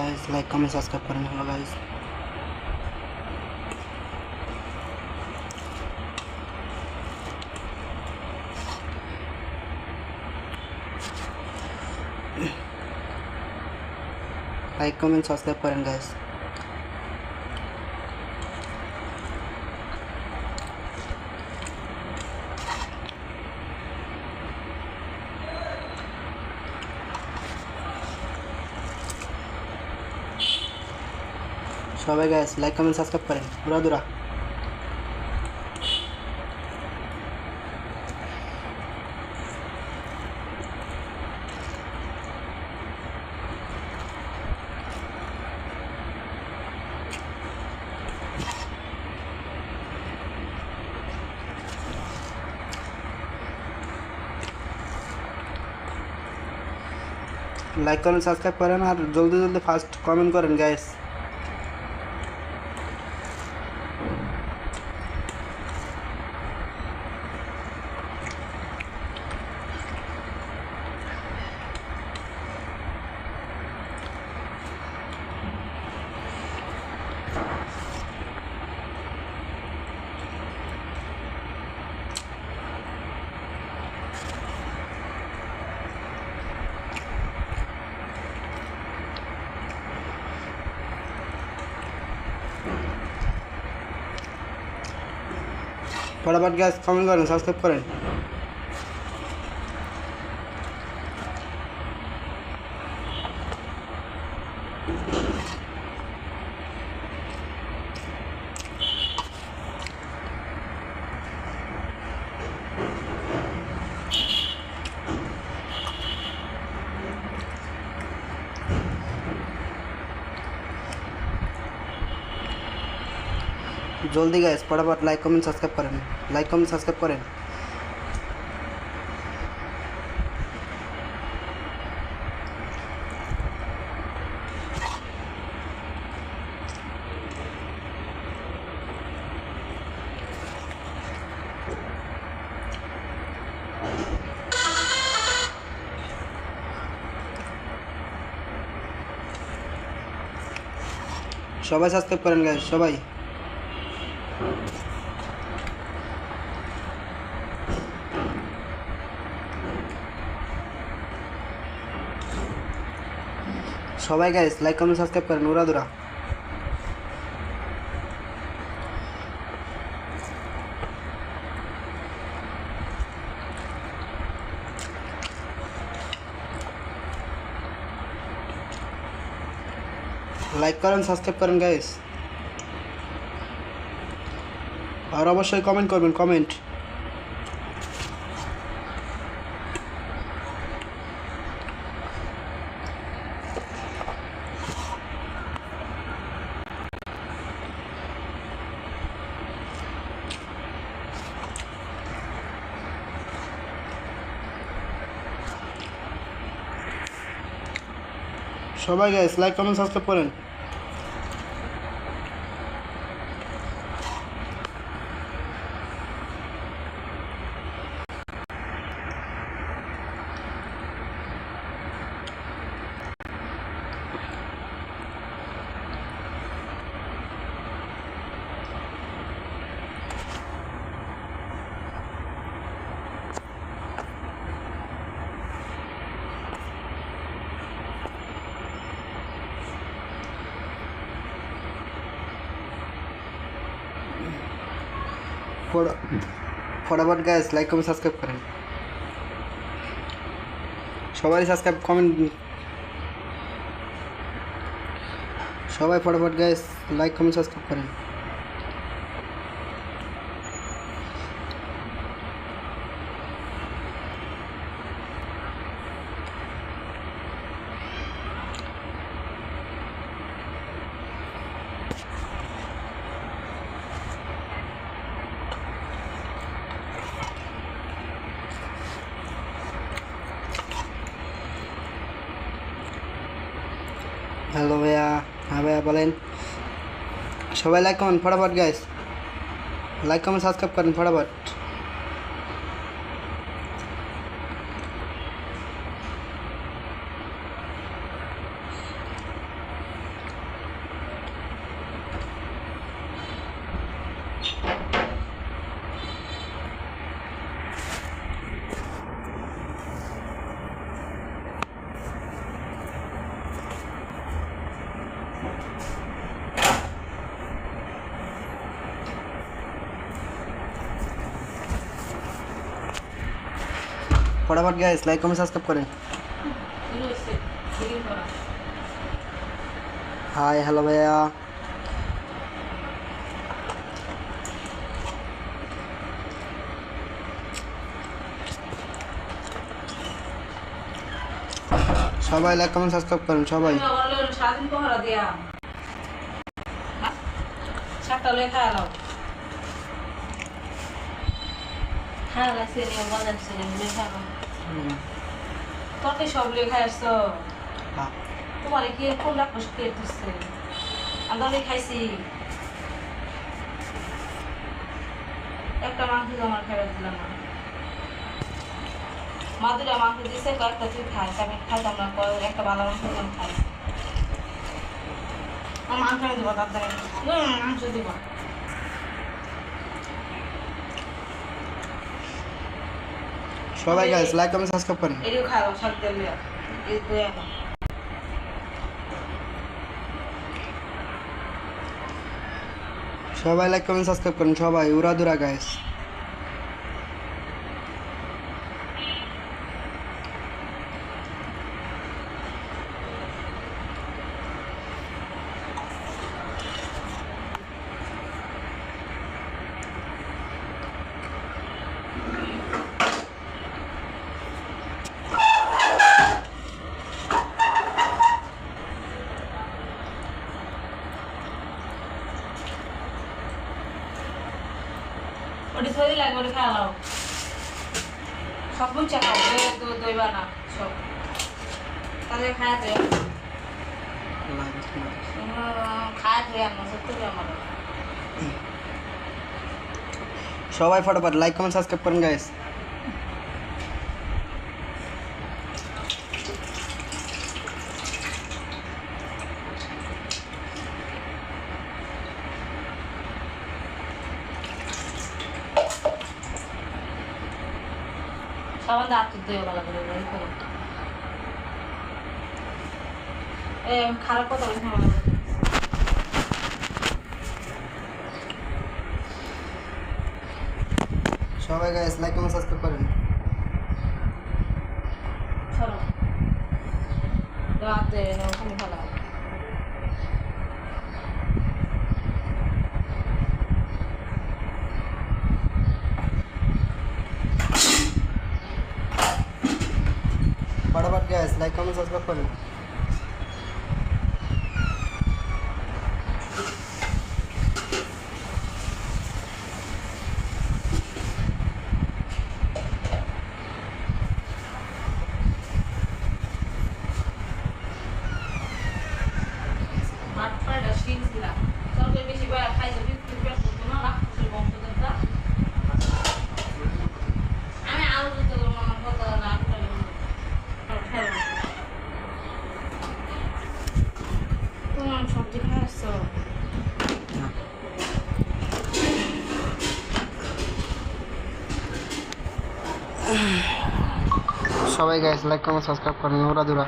Guys like comment subscribe করেন hello guys like comment subscribe করেন guys সবাই guys like comment subscribe করেন দুরা দুরা লাইক করেন সাবস্ক্রাইব করেন আর জলদি জলদি ফার্স্ট কমেন্ট করেন গাইস ফটাফট গ্যাস কমেন্ট করেন সাবস্ক্রাইব করেন। জলদি গাইস ফটাফট লাইক কমেন্ট সাবস্ক্রাইব করেন লাইক কমেন্ট সাবস্ক্রাইব করেন সবাই সাবস্ক্রাইব করেন গাইস সবাই সবাই গাইস লাইক কমেন্ট সাবস্ক্রাইব করেন উড়া দুরা লাইক করেন সাবস্ক্রাইব করেন গাইস আর অবশ্যই কমেন্ট করবেন কমেন্ট সবাই গাইস লাইক কমেন্ট সাবস্ক্রাইব করেন। ফটা- ফটাফট গ্যাস লাইক কমেন্ট সাবস্ক্রাইব করেন। সবাই সাবস্ক্রাইব কমেন্ট সবাই ফটাফট গ্যাস লাইক কমেন্ট সাবস্ক্রাইব করেন হ্যালো ভাইয়া হ্যাঁ ভাইয়া বলেন সবাই লাইক কমেন্ট ফটাফট গাইস লাইক কমেন্ট সাবস্ক্রাইব করেন ফটাফট ফটাফট গাইস লাইক কমেন্ট সাবস্ক্রাইব করেন হাই হ্যালো ভাইয়া সবাই লাইক কমেন্ট সাবস্ক্রাইব করেন, সবাই। হ্যাঁ তোকে সব লেখা আসছো। হ্যাঁ। তোমার কি কোন কে দিচ্ছে আমরা অনেক খাইছি। একটা মাংস আমার খাবার দিলাম না। মাদুরা মাংস দিছে কয়েকটা তুই খাইস আমি খাইতাম না একটা ভালো মাংস খাই মাংস দেবো মাংস দিব সবাই গাইস লাইক কমেন্ট সাবস্ক্রাইব করেন। এরিও খাও সব দিলে এই এখন। সবাই লাইক কমেন্ট সাবস্ক্রাইব করেন সবাই। উড়াদুরা গাইস ওটি লাগবে খাওয়া সব মুচা খাও দই দইবা না, সব। তাদের খাওয়াতে সবাই ফটোফট লাইক কমেন্ট সাবস্ক্রাইব করুন গাইস সাবান দিয়ে হাত ধুয়ে ভালো করে খারাপ কথা বলছি না সবাই গাইস লাইক কমেন্ট সাবস্ক্রাইব করেন সরো রাতে ওখানে ভালো ফটাফট গাইস লাইক কমেন্ট সাবস্ক্রাইব করেন মাঠ পাড়া শিন ছিলাম সবচেয়ে বেশি বয়া খাইছে বিক্রি পেট করতো না রাক্ষসের বংশধরটা আমি আলু দিতে আমার কথা না তোমার সবজি খাইছ সবাই গাইস লাইক কমেন্ট সাবস্ক্রাইব করেন উড়াদুরা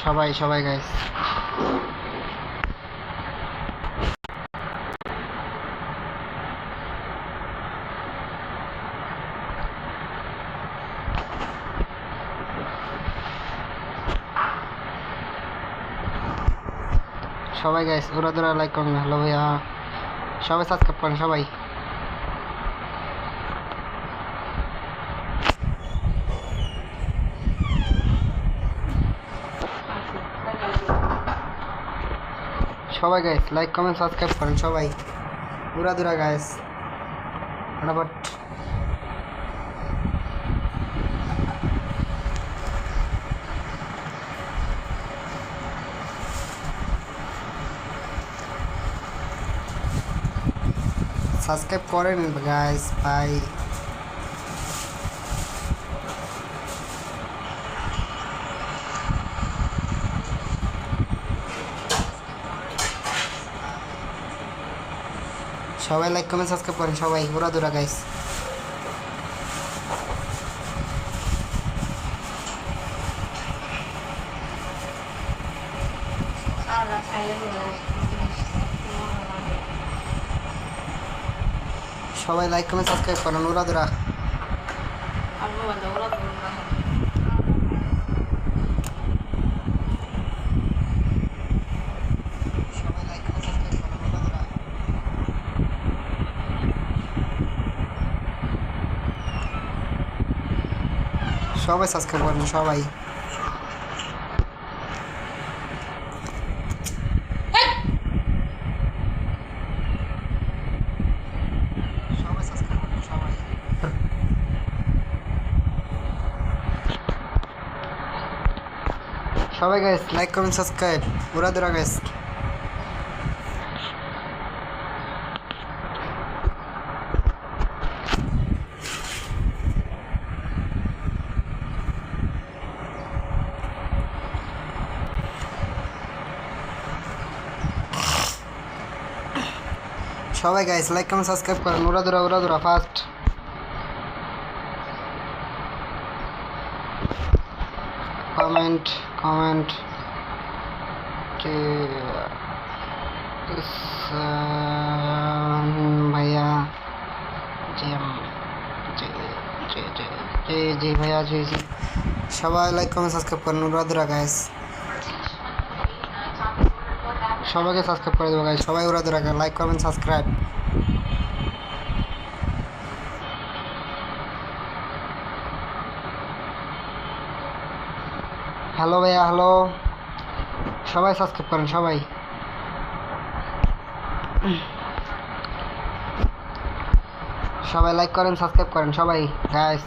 সবাই সবাই গাইস সবাই গাইস উড়াদুরা লাইক করেন হ্যালো ভাইয়া সবাই সাবস্ক্রাইব করেন, সবাই। সবাই গাইস লাইক কমেন্ট সাবস্ক্রাইব করেন সবাই। উড়াদুরা গাইস ফটাফট। সাবস্ক্রাইব করেন গাইস বাই সবাই লাইক কমেন্ট সাবস্ক্রাইব করেন সবাই উড়াদুরা গাইস আর খাইলে সবাই লাইক কমেন্ট সাবস্ক্রাইব করেন ওরা দুরা আর মোবাইল দাও ওরা বলুন না সবাই লাইক কমেন্ট সাবস্ক্রাইব করেন ওরা দুরা সবাই সাবস্ক্রাইব করেন সবাই। সবাই সাবস্ক্রাইব সবাই। সবাই গাইস লাইক কমেন্ট সাবস্ক্রাইব ওরা দুরা গাইস সবাই গাইস লাইক কমেন্ট সাবস্ক্রাইব করেন। ওরা দৌড়া ওরা দৌড়া ফার্স্ট কমেন্ট কমেন্ট ভাইয়া, জি জি ভাইয়া, জি জি। সবাই লাইক কমেন্ট সাবস্ক্রাইব করেন। ওরা দৌড়া গাইস সবাইকে সাবস্ক্রাইব করে দেবো গাইস সবাই উড়াদুরা লাইক কমেন্ট সাবস্ক্রাইব হ্যালো ভাইয়া হ্যালো সবাই সাবস্ক্রাইব করেন, সবাই। সবাই লাইক করেন সাবস্ক্রাইব করেন, সবাই। গাইস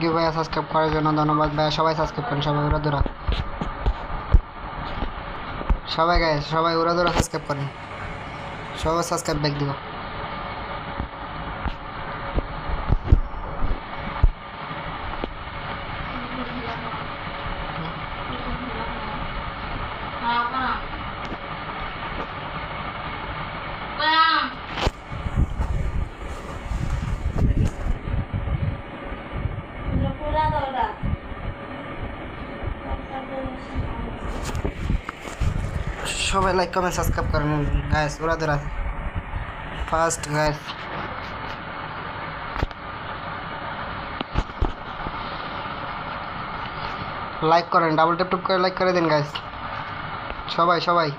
থ্যাংক ইউ ভাইয়া সাবস্ক্রাইব করার জন্য ধন্যবাদ। ভাইয়া সবাই সাবস্ক্রাইব করেন, সবাই ওরা দৌড়া সবাই গায়ে সবাই ওরা দোরা সাবস্ক্রাইব করেন। সবাই সাবস্ক্রাইব ব্যাক দিব। সবাই লাইক কমেন্ট সাবস্ক্রাইব করেন গাইস ওরা দূরা ফার্স্ট গাইস লাইক করেন ডাবল ট্যাপ ট্যাপ করে লাইক করে দিন গাইস সবাই সবাই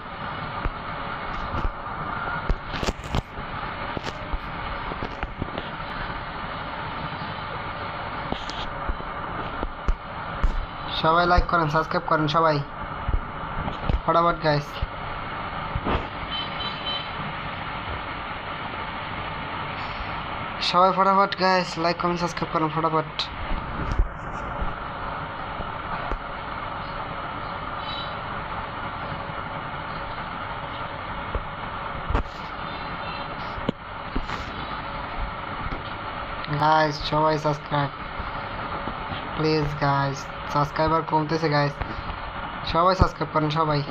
সবাই লাইক করেন সাবস্ক্রাইব করেন সবাই ফটাফট গাইস সবাই ফটাফট গাইস লাইক কমেন্ট সাবস্ক্রাইব করেন, ফটাফট। গাইস সবাই সাবস্ক্রাইব প্লিজ গাইস সাবস্ক্রাইবার কমতেছে গাইস সবাই সাবস্ক্রাইব করেন, সবাই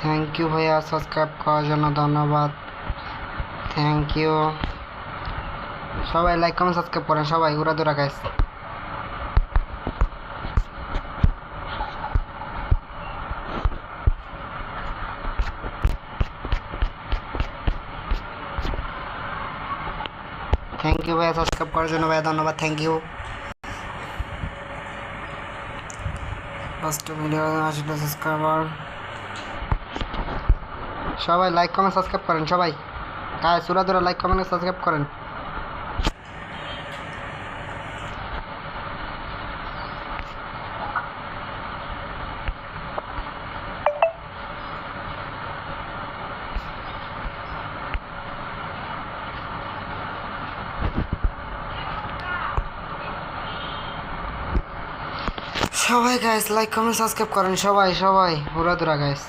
থ্যাংক ইউ ভাইয়া সাবস্ক্রাইব করার জন্য ধন্যবাদ থ্যাংক ইউ সবাই লাইক কমেন্ট সাবস্ক্রাইব করেন, সবাই। উড়া দুরা গাইস থ্যাংক ইউ ভাইয়া সাবস্ক্রাইব করার জন্য ভাইয়া ধন্যবাদ থ্যাংক ইউ ফার্স্ট ভিডিও আসলে সাবস্ক্রাইবার সবাই লাইক কমেন্ট সাবস্ক্রাইব করেন, সবাই। গায়ে সুরা ধরে লাইক কমেন্ট সাবস্ক্রাইব করেন। সবাই গাইস লাইক কমেন্ট সাবস্ক্রাইব করেন, সবাই সবাই। হুরা দুরা গাইস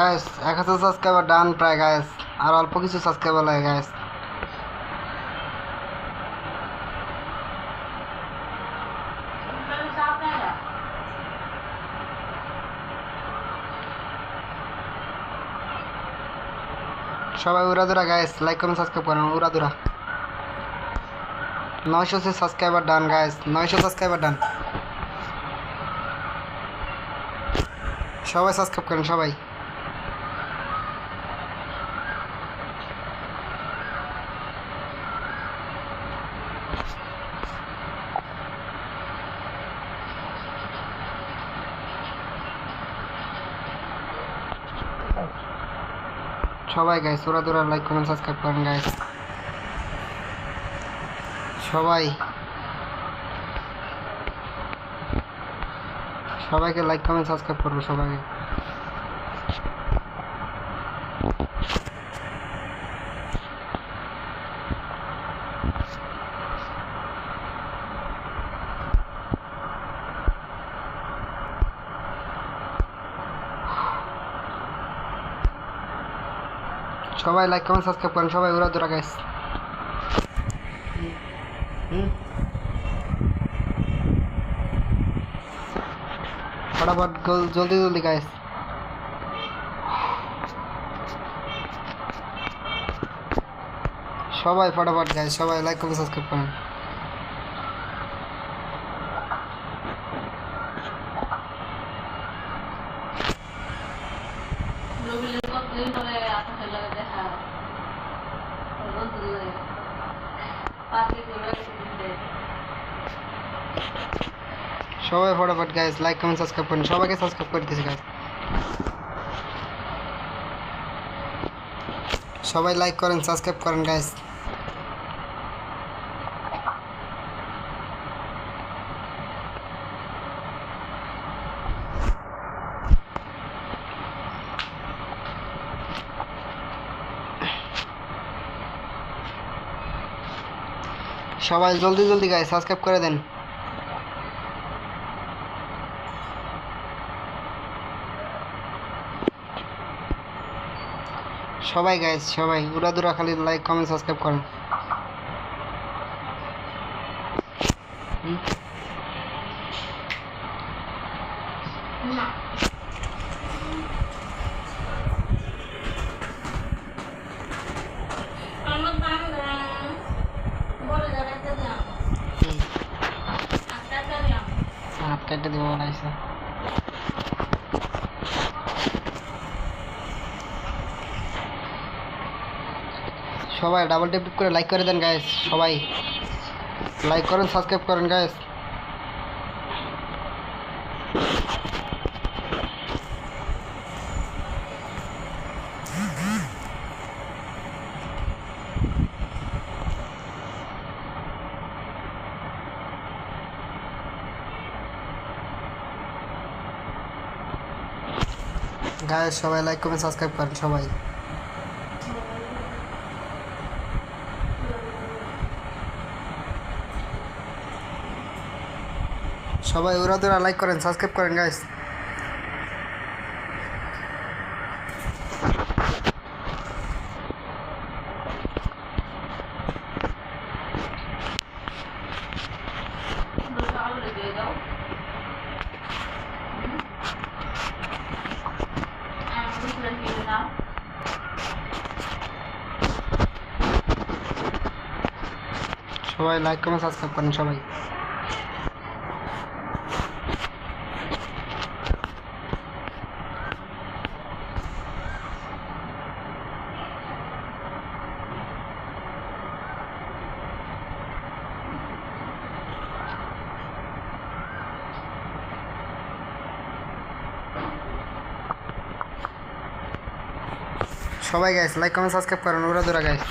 গাইস এক হাজার সাবস্ক্রাইবার ডান প্রায় গাইস আর অল্প কিছু সাবস্ক্রাইবার লাগে গাইস সবাই উড়াদুরা গাইস লাইক কমেন্ট সাবস্ক্রাইব করেন উড়াদুরা নয়শো সে সাবস্ক্রাইবার ডান গাইস নয়শো সাবস্ক্রাইবার ডান সবাই সাবস্ক্রাইব করেন, সবাই সবাই গাইস ওরা দোরা লাইক কমেন্ট সাবস্ক্রাইব করেন গাইস। সবাই, সবাইকে লাইক কমেন্ট সাবস্ক্রাইব করব সবাইকে। সবাই লাইক কমেন্ট সাবস্ক্রাইব করেন। সবাই ওরা দোরা গাইস ফটাফট জলদি জলদি গাইস সবাই ফটাফট গাইস সবাই লাইক কমেন্ট সাবস্ক্রাইব করেন। গাইস লাইক কমেন্ট সাবস্ক্রাইব করেন সবাইকে সাবস্ক্রাইব করে দিয়েছি গাইস সবাই লাইক করেন সাবস্ক্রাইব করেন গাইস সবাই জলদি জলদি গাইস সাবস্ক্রাইব করে দেন। সবাই গাইজ সবাই। উড়াদুরা খালি লাইক কমেন্ট সাবস্ক্রাইব করেন। সবাই ডাবল টেপ করে লাইক করে দেন গাইস সবাই। লাইক করেন সাবস্ক্রাইব করেন গায়েস গাইস সবাই লাইক কমেন্ট সাবস্ক্রাইব করেন, সবাই। সবাই ওরা তোরা লাইক করেন সাবস্ক্রাইব করেন গাইস সবাই লাইক কমেন্ট সাবস্ক্রাইব করেন সবাই। সবাই গাইস লাইক কমেন্ট সাবস্ক্রাইব করেন ওরা দোরা গাইস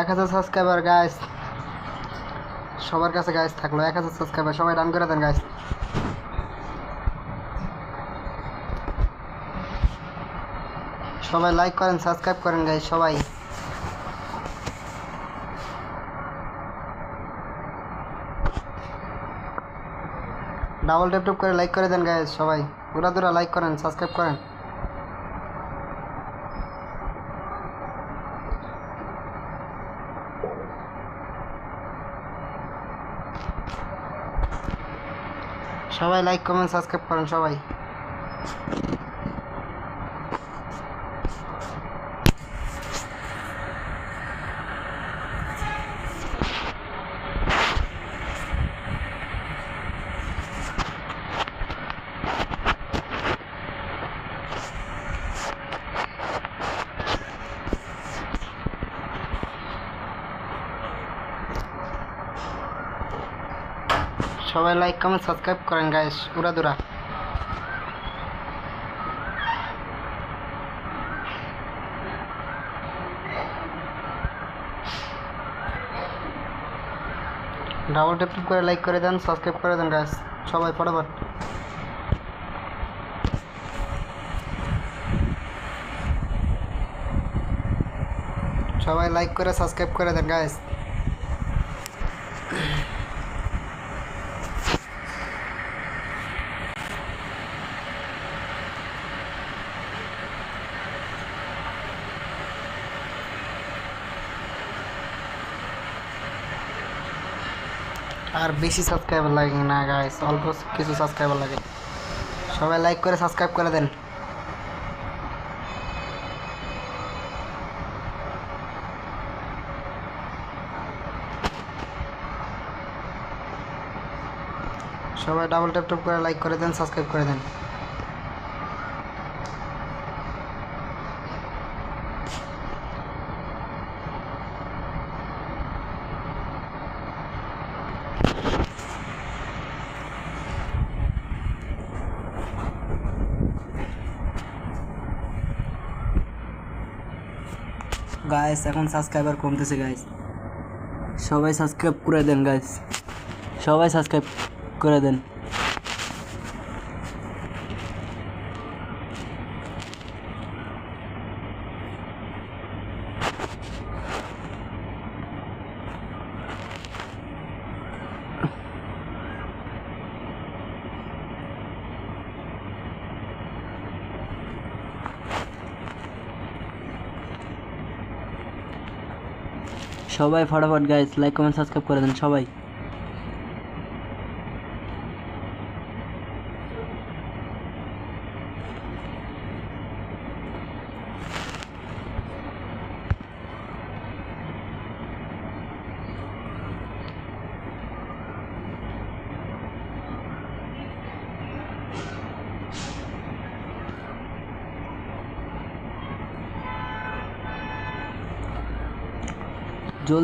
এক হাজার সাবস্ক্রাইবার গাইস সবার কাছে গাইস থাকল, এক হাজার সাবস্ক্রাইবার সবাই ডান করে দেন গাইস সবাই লাইক করেন সাবস্ক্রাইব করেন গাইস সবাই। ডাবল ট্যাপ ট্যাপ করে লাইক করে দেন গাইস সবাই। পুরা দুরা লাইক করেন সাবস্ক্রাইব করেন। সবাই লাইক কমেন্ট সাবস্ক্রাইব করেন সবাই। সবাই লাইক কমেন্ট সাবস্ক্রাইব করেন গাইস উড়া দুরা। ডাবল ট্যাপ করে লাইক করে দেন সাবস্ক্রাইব করে দেন গাইস সবাই ফটাফট। সবাই লাইক করে সাবস্ক্রাইব করে দেন গাইস আর বেশি সাবস্ক্রাইবার লাগে না গাইস অল্প কিছু সাবস্ক্রাইবার লাগে। সবাই লাইক করে সাবস্ক্রাইব করে দেন। সবাই ডাবল ট্যাপ ট্যাপ করে লাইক করে দেন সাবস্ক্রাইব করে দেন। গাইস এখন সাবস্ক্রাইবার কমতেছে গাইস সবাই সাবস্ক্রাইব করে দেন গাইস সবাই সাবস্ক্রাইব করে দেন। সবাই ফটাফট গাইস লাইক কমেন্ট সাবস্ক্রাইব করে দেন সবাই।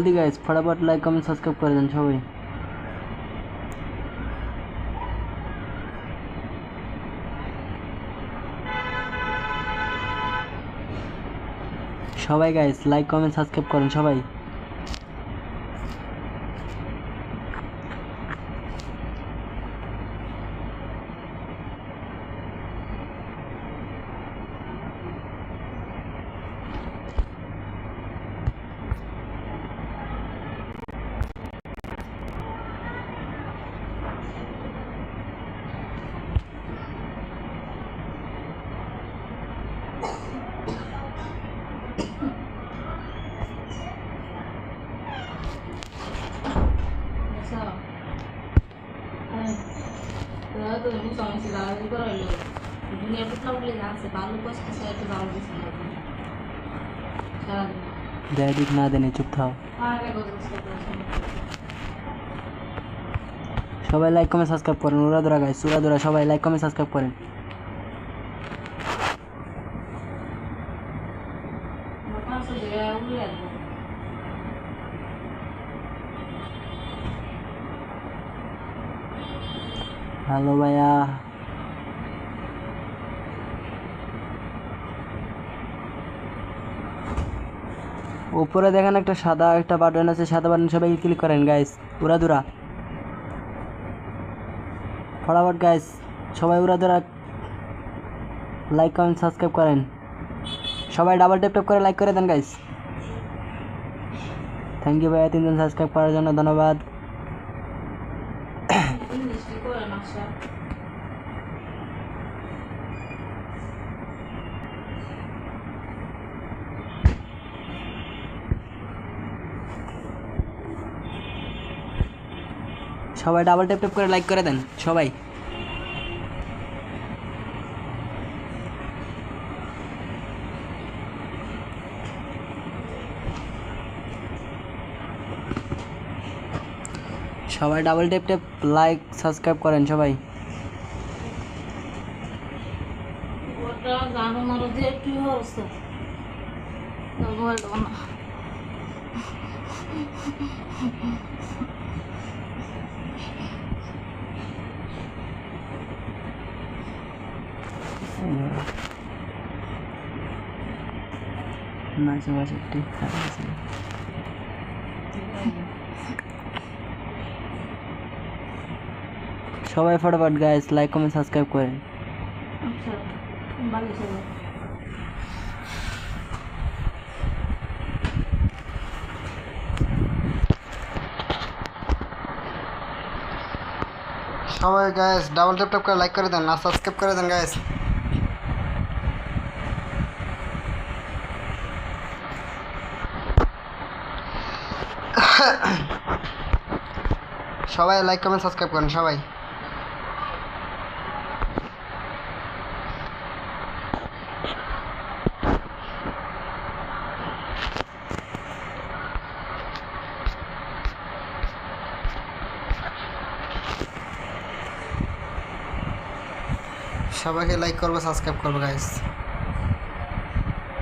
জলদি গাইস ফটাফট লাইক কমেন্ট সাবস্ক্রাইব করে দেন সবাই সবাই গাইস লাইক কমেন্ট সাবস্ক্রাইব করেন সবাই সারাদিন দেখ না দেনে চুপ থাও আগে কষ্ট সবাই লাইক কমেন্ট সাবস্ক্রাইব করেন উড়া দোরা গাইস উড়া দোরা সবাই লাইক কমেন্ট সাবস্ক্রাইব করেন পাঁচশো জায়গায় উড়ে আসব হ্যালো ভাইয়া উপরে দেখেন একটা সাদা একটা বাটন আছে, সাদা বাটন সবাই ক্লিক করেন গাইস উড়া দুরা ফটাফট গাইস সবাই উড়া দুরা লাইক কমেন্ট সাবস্ক্রাইব করেন। সবাই ডাবল ট্যাপ ট্যাপ করে লাইক করে দেন গাইস থ্যাংক ইউ ভাইয়া। তিনজন সাবস্ক্রাইব করার জন্য ধন্যবাদ ইংলিশ কি করে নকশা সবাই ডাবল ট্যাপ ট্যাপ করে লাইক করে দেন, সবাই। সবাই double tap tap like subscribe করেন সবাই। মাঝে মাঝে একটু আছে। সবাই ফটোফট গাইস লাইক কমেন্ট সাবস্ক্রাইব করেন। সবাই সবাই গাইস ডাবল ট্যাপ ট্যাপ করে লাইক করে দেন আর সাবস্ক্রাইব করে দেন গাইস সবাই লাইক কমেন্ট সাবস্ক্রাইব করেন সবাই। সবাইকে লাইক করব সাবস্ক্রাইব করব গাইস